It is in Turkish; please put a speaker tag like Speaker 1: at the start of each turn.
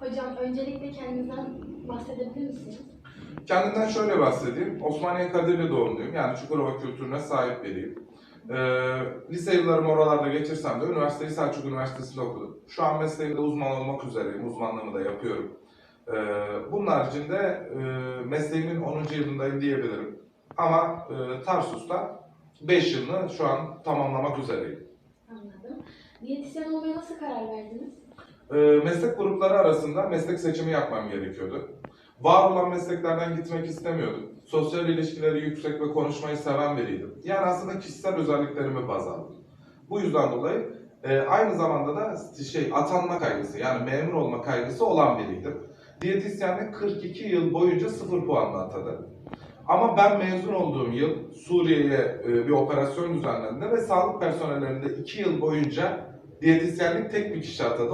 Speaker 1: Hocam öncelikle kendinizden bahsedebilir misiniz?
Speaker 2: Kendimden şöyle bahsedeyim. Osmaniye Kadirli doğumluyum. Yani Çukurova kültürüne sahip biriyim. Ee, lise yıllarımı oralarda geçirsem de üniversiteyi Selçuk Üniversitesi'nde okudum. Şu an mesleğimde uzman olmak üzereyim. Uzmanlığımı da yapıyorum. Ee, bunun haricinde e, mesleğimin 10. yılındayım diyebilirim. Ama e, Tarsus'ta 5 yılını şu an tamamlamak üzereyim.
Speaker 1: Anladım. Diyetisyen olmaya nasıl karar verdiniz?
Speaker 2: Ee, meslek grupları arasında meslek seçimi yapmam gerekiyordu. Var olan mesleklerden gitmek istemiyordum. Sosyal ilişkileri yüksek ve konuşmayı seven biriydim. Yani aslında kişisel özelliklerimi baz aldım. Bu yüzden dolayı e, aynı zamanda da şey atanma kaygısı yani memur olma kaygısı olan biriydim. Diyetisyenlik 42 yıl boyunca sıfır puanla atadı. Ama ben mezun olduğum yıl Suriye'ye e, bir operasyon düzenlendi ve sağlık personellerinde 2 yıl boyunca diyetisyenlik tek bir kişi atadı.